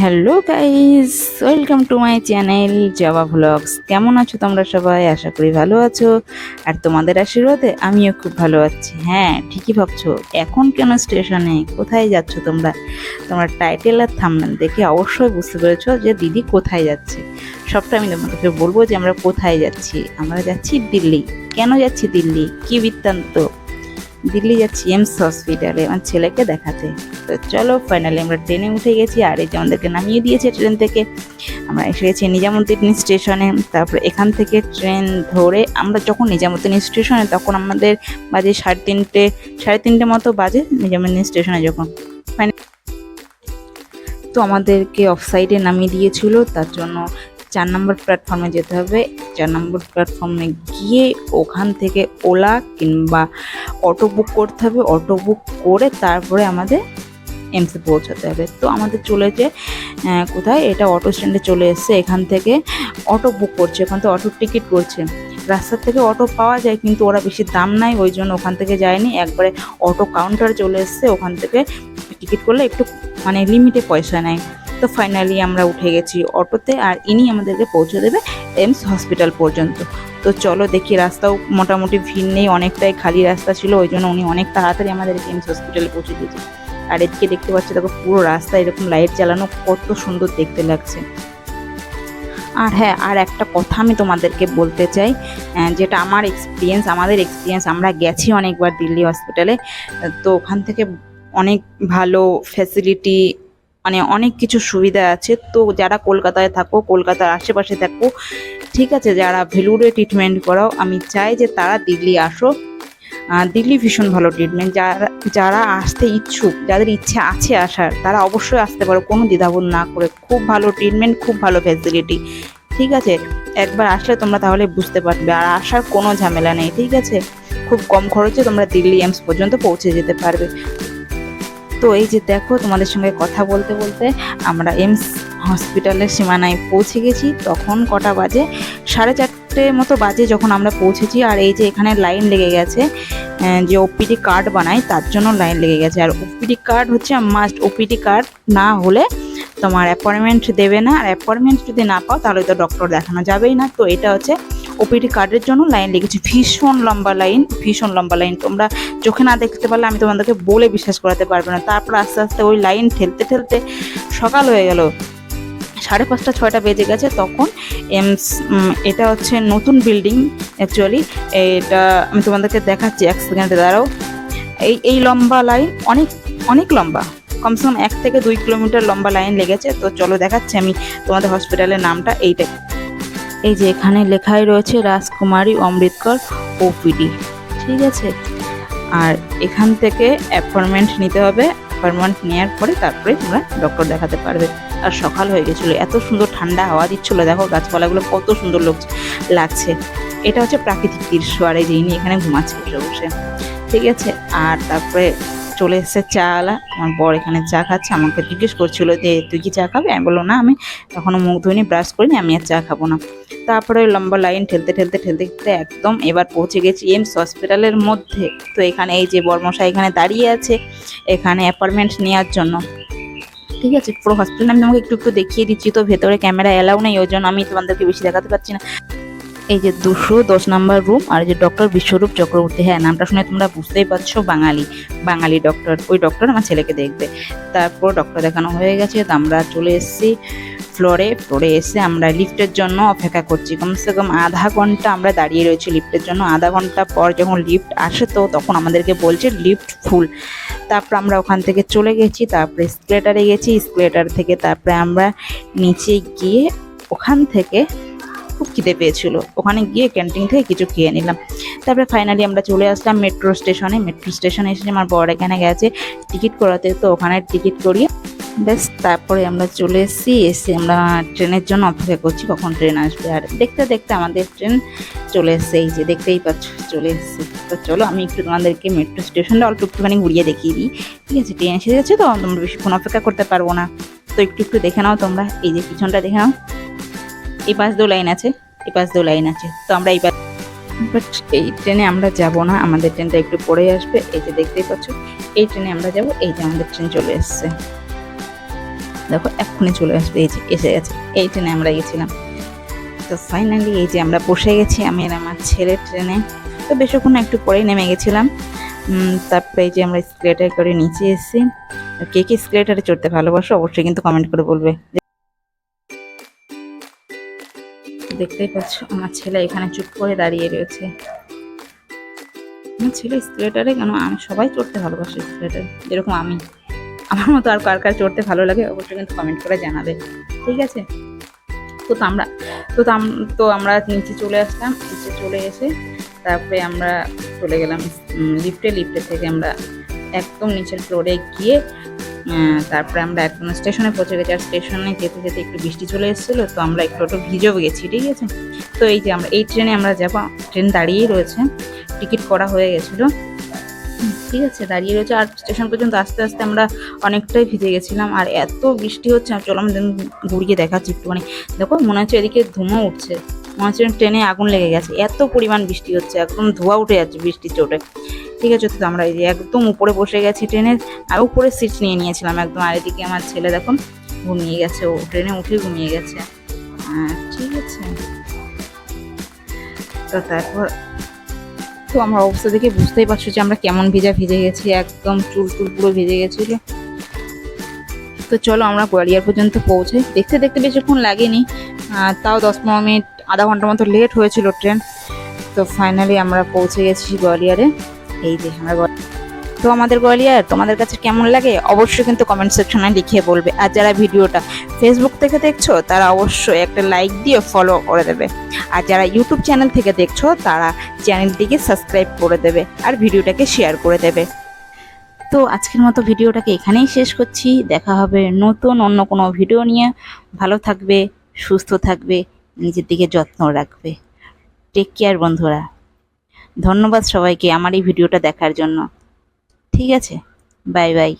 Hello guys, welcome to my channel Joba vlogs কেমন আছো তোমরা সবাই? আশা করি ভালো আছো। আর তোমাদের আশীর্বাদে আমিও খুব ভালো আছি। হ্যাঁ ঠিকই ভাবছ। এখন কেন স্টেশনে? কোথায় যাচ্ছ তোমরা? তোমরা টাইটেল আর থামনেল দেখে অবশ্যই বুঝতে পেরেছ যে দিদি কোথায় যাচ্ছে। সবটা আমি তোমাদেরকে বলব যে আমরা কোথায় যাচ্ছি। আমরা যাচ্ছি দিল্লি। কেন যাচ্ছি দিল্লি? কি বৃত্তান্ত? দিল্লি যাচ্ছি এমস হসপিটালে, আমার ছেলেকে দেখাতে। তো চলো ফাইনালি আমরা ট্রেনে উঠে গেছি আর এই যে আমাদেরকে নামিয়ে দিয়েছে ট্রেন থেকে। আমরা এসে গেছি নিজামুদ্দিন স্টেশনে। তারপরে এখান থেকে ট্রেন ধরে আমরা যখন নিজামুদ্দিন স্টেশনে, তখন আমাদের বাজে সাড়ে তিনটে সাড়ে তিনটে মতো বাজে নিজামুদ্দিন স্টেশনে যখন। তো আমাদেরকে অফ সাইডে নামিয়ে দিয়েছিল, তার জন্য চার নম্বর প্ল্যাটফর্মে যেতে হবে। চার নম্বর প্ল্যাটফর্মে গিয়ে ওখান থেকে ওলা কিংবা অটো বুক করতে হবে। অটো বুক করে তারপরে আমাদের এমসে পৌঁছাতে হবে। তো আমাদের চলেছে কোথায়? এটা অটো স্ট্যান্ডে চলে এসছে। এখান থেকে অটো বুক করছে। ওখান থেকে অটোর টিকিট করছে। রাস্তার থেকে অটো পাওয়া যায় কিন্তু ওরা বেশি দাম নাই, ওই জন্য ওখান থেকে যায়নি। একবারে অটো কাউন্টার চলে এসছে। ওখান থেকে টিকিট করলে একটু মানে লিমিটে পয়সা নেয়। তো ফাইনালি আমরা উঠে গেছি অটোতে আর ইনি আমাদেরকে পৌঁছে দেবে এমস হসপিটাল পর্যন্ত। তো চলো দেখি, রাস্তাও মোটামুটি ভিড় নেই, অনেকটাই খালি রাস্তা ছিল, ওই জন্য উনি অনেক তাড়াতাড়ি আমাদের এমস হসপিটালে পৌঁছে দিয়েছে। আর এদিকে দেখতে পাচ্ছি, দেখো পুরো রাস্তা এরকম লাইট জ্বালানো, কত সুন্দর দেখতে লাগছে। আর হ্যাঁ আর একটা কথা আমি তোমাদেরকে বলতে চাই যেটা আমার এক্সপিরিয়েন্স আমাদের এক্সপিরিয়েন্স আমরা গেছি অনেকবার দিল্লি হসপিটালে তো ওখান থেকে অনেক ভালো ফ্যাসিলিটি মানে অনেক কিছু সুবিধা আছে। তো যারা কলকাতায় থাকো, কলকাতার আশেপাশে থাকো, ঠিক আছে, যারা ভেলুরে ট্রিটমেন্ট করাও, আমি চাই যে তারা দিল্লি আসো। দিল্লি ভীষণ ভালো ট্রিটমেন্ট যারা যারা আসতে ইচ্ছুক, যাদের ইচ্ছে আছে আসার, তারা অবশ্যই আসতে পারো, কোনো দ্বিধাবোধ না করে। খুব ভালো ট্রিটমেন্ট খুব ভালো ফ্যাসিলিটি ঠিক আছে? একবার আসলে তোমরা তাহলে বুঝতে পারবে। আর আসার কোনো ঝামেলা নেই, ঠিক আছে? খুব কম খরচে তোমরা দিল্লি এমস পর্যন্ত পৌঁছে যেতে পারবে। তো এই যে দেখো, তোমাদের সঙ্গে কথা বলতে বলতে আমরা এমস হসপিটালের সীমানায় পৌঁছে গেছি। তখন কটা বাজে? সাড়ে চারটে মতো বাজে যখন আমরা পৌঁছেছি। আর এই যে এখানে লাইন লেগে গেছে যে ওপিডি কার্ড বানাই তার জন্য লাইন লেগে গেছে। আর ওপিডি কার্ড হচ্ছে মাস্ট ওপিডি কার্ড না হলে তোমার অ্যাপয়েন্টমেন্ট দেবে না। আর অ্যাপয়েন্টমেন্ট যদি না পাও, তাহলে তো ডক্টর দেখানো যাবেই না। তো এটা হচ্ছে ওপিডি কার্ডের জন্য লাইন লেগেছে ভীষণ লম্বা লাইন, ভীষণ লম্বা লাইন। তোমরা চোখে না দেখতে পারলে আমি তোমাদেরকে বলে বিশ্বাস করাতে পারব না। তারপর আস্তে আস্তে ওই লাইন ঠেলতে ঠেলতে সকাল হয়ে গেল। সাড়ে পাঁচটা, ছয়টা বেজে গেছে। তখন এমস এটা হচ্ছে নতুন বিল্ডিং অ্যাকচুয়ালি এটা আমি তোমাদেরকে দেখাচ্ছি এক সেকেন্ডে, দাঁড়াও। এই এই লম্বা লাইন অনেক অনেক লম্বা। কমসে কম এক থেকে দুই কিলোমিটার লম্বা লাইন লেগেছে। তো চলো দেখাচ্ছি আমি তোমাদের হসপিটালের নামটা, এইটাই। এই যে এখানে লেখাই রয়েছে রাজকুমারী অমৃতকর ওপিডি ঠিক আছে? আর এখান থেকে অ্যাপয়েন্টমেন্ট নিতে হবে। অ্যাপয়েন্টমেন্ট নেওয়ার পরে তারপরে তোমরা ডক্টর দেখাতে পারবে। আর সকাল হয়ে গেছিল, এত সুন্দর ঠান্ডা হাওয়া দিচ্ছিল। দেখো গাছপালাগুলো কত সুন্দর লাগছে। এটা হচ্ছে প্রাকৃতিক দৃশ্য, আর এই যে ইনি এখানে ঘুমাচ্ছে বসে বসে। ঠিক আছে? আর তারপরে চলে এসেছে চা আলা। আমার বর এখানে চা খাচ্ছে। আমাকে জিজ্ঞেস করছিল যে, তুই কি চা খাবি? আমি বলল না, আমি এখনও মুখ ধুইনি ব্রাশ করিনি, আমি আর চা খাব না। তারপরে লম্বা লাইন ঠেলতে ঠেলতে ঠেলতে ঠেলতে একদম এবার পৌঁছে গেছি এমস হসপিটালের মধ্যে। তো এখানে এই যে বর্মশা এখানে দাঁড়িয়ে আছে, এখানে অ্যাপয়েন্টমেন্ট নেওয়ার জন্য। ঠিক আছে, পুরো হসপিটাল আমি তোমাকে একটু একটু দেখিয়ে দিচ্ছি, তো ভেতরে ক্যামেরা এলাও নেই, ওই জন্য আমি তোমাদেরকে বেশি দেখাতে পারছি না। এই যে দুশো দশ নাম্বার রুম, আর যে ডক্টর বিশ্বরূপ চক্রবর্তী হ্যাঁ নামটা শুনে তোমরা বুঝতেই পারছ, বাঙালি বাঙালি ডক্টর, ওই ডক্টর আমার ছেলেকে দেখবে। তারপর ডক্টর দেখানো হয়ে গেছে, তো আমরা চলে এসেছি। ফ্লোরে ফ্লোরে এসে আমরা লিফটের জন্য অপেক্ষা করছি। কমসে কম আধা ঘণ্টা আমরা দাঁড়িয়ে রয়েছি লিফটের জন্য। আধা ঘণ্টা পর যখন লিফট আসে তো তখন আমাদেরকে বলছে লিফট ফুল তারপর আমরা ওখান থেকে চলে গেছি, তারপরে স্কেলেটারে গেছি। স্কেলেটার থেকে তারপরে আমরা নিচে গিয়ে ওখান থেকে খুব খিদে পেয়েছিল। ওখানে গিয়ে ক্যান্টিন থেকে কিছু খেয়ে নিলাম। তারপরে ফাইনালি আমরা চলে আসলাম মেট্রো স্টেশনে মেট্রো স্টেশনে এসে আমার বর এখানে গেছে টিকিট করাতে, তো ওখানে টিকিট করিয়ে ব্যাস, তারপরে আমরা চলে এসেছি, এসে আমরা ট্রেনের জন্য অপেক্ষা করছি কখন ট্রেন আসবে। আর দেখতে দেখতে আমাদের ট্রেন চলে এসছে, এই যে দেখতেই পাচ্ছ, চলে এসছে। তো চলো, আমি একটু তোমাদেরকে মেট্রো স্টেশনটা অল্প একটুখানি ঘুরিয়ে দেখিয়ে দিই। ঠিক আছে, ট্রেন এসে গেছে তো তোমরা বেশিক্ষণ অপেক্ষা করতে পারব না। তো একটু একটু দেখে নাও তোমরা, এই যে পিছনটা দেখে নাও। এই পাশ দু লাইন আছে এই পাশ দু লাইন আছে। তো আমরা এই পাশ বাট এই ট্রেনে আমরা যাব না, আমাদের ট্রেনটা একটু পরেই আসবে। এই যে দেখতেই পাচ্ছ, এই ট্রেনে আমরা যাব, এই যে আমাদের ট্রেন চলে এসছে। দেখো, এক্ষুনি চলে আসবে, এই যে এসে গেছে। এই ট্রেনে আমরা গেছিলাম। তো ফাইনালি এই যে আমরা বসে গেছি, আমি আর আমার ছেলের ট্রেনে তো বেশিক্ষণ একটু পরেই নেমে গেছিলাম। তারপরে এই যে আমরা স্কেলেটার করে নিচে এসেছি। কে কে স্কেলেটারে চড়তে ভালোবাসো, অবশ্যই কিন্তু কমেন্ট করে বলবে। দেখতেই পাচ্ছ, আমার ছেলে এখানে চুপ করে দাঁড়িয়ে রয়েছে। আমার ছেলে স্কেলেটারে কেন? আমি সবাই চড়তে ভালোবাসি স্কেলেটারে যেরকম আমি। আমার মতো আর কার কার চড়তে ভালো লাগে অবশ্যই কিন্তু কমেন্ট করে জানাবে। ঠিক আছে? তো আমরা, তো তো আমরা নিচে চলে আসলাম, নিচে চলে এসে তারপরে আমরা চলে গেলাম লিফটে লিফটে থেকে আমরা একদম নিচের ফ্লোরে গিয়ে তারপরে আমরা একদম স্টেশনে পৌঁছে গেছি। আর স্টেশনে যেতে যেতে একটু বৃষ্টি চলে এসেছিল, তো আমরা একটু একটু ভিজেও গেছি, ঠিক আছে? তো এই যে আমরা, এই ট্রেনে আমরা যাব ট্রেন দাঁড়িয়েই রয়েছে। টিকিট করা হয়ে গেছিল। ঠিক আছে, দাঁড়িয়ে রয়েছে। আর স্টেশন পর্যন্ত আস্তে আস্তে আমরা অনেকটাই ভিজে গেছিলাম, আর এত বৃষ্টি হচ্ছে চলো আমি ঘুরিয়ে দেখাচ্ছি একটুখানি। দেখো, মনে হচ্ছে এদিকে ধুমো উঠছে। মনে হচ্ছে ট্রেনে আগুন লেগে গেছে। এত পরিমাণ বৃষ্টি হচ্ছে, একদম ধোয়া উঠে যাচ্ছে বৃষ্টির চোটে। ঠিক আছে, তো আমরা এই যে একদম উপরে বসে গেছি ট্রেনের আর উপরে সিট নিয়ে নিয়েছিলাম একদম। আর এদিকে আমার ছেলে দেখো, ঘুমিয়ে গেছে, ও ট্রেনে উঠে ঘুমিয়ে গেছে। ঠিক আছে। তো তারপর তো আমার অবস্থা দেখে বুঝতেই পারছ যে আমরা কেমন ভিজা ভিজে গেছি, একদম চুল টুল পুরো ভিজে গেছিল। তো চলো আমরা গোয়ালিয়ার পর্যন্ত পৌঁছে দেখতে দেখতে বেশিক্ষণ লাগেনি তাও দশ পনেরো মিনিট, আধা ঘণ্টার মতো লেট হয়েছিল ট্রেন তো ফাইনালি আমরা পৌঁছে গেছি গোয়ালিয়ারে। এই যে আমরা তো আমাদের গোয়ালিয়র, তোমাদের কাছে কেমন লাগে? অবশ্যই কিন্তু কমেন্ট সেকশনে লিখে বলবে। আর যারা ভিডিওটা ফেসবুক থেকে দেখছ, তারা অবশ্যই একটা লাইক দিয়ে ফলো করে দেবে। আর যারা ইউটিউব চ্যানেল থেকে দেখছ, তারা চ্যানেলটিকে সাবস্ক্রাইব করে দেবে আর ভিডিওটাকে শেয়ার করে দেবে। তো আজকের মতো ভিডিওটাকে এখানেই শেষ করছি। দেখা হবে নতুন অন্য কোনো ভিডিও নিয়ে। ভালো থাকবে, সুস্থ থাকবে, নিজের দিকে যত্ন রাখবে। টেক কেয়ার বন্ধুরা। ধন্যবাদ সবাইকে আমার এই ভিডিওটা দেখার জন্য। ঠিক আছে? Bye bye.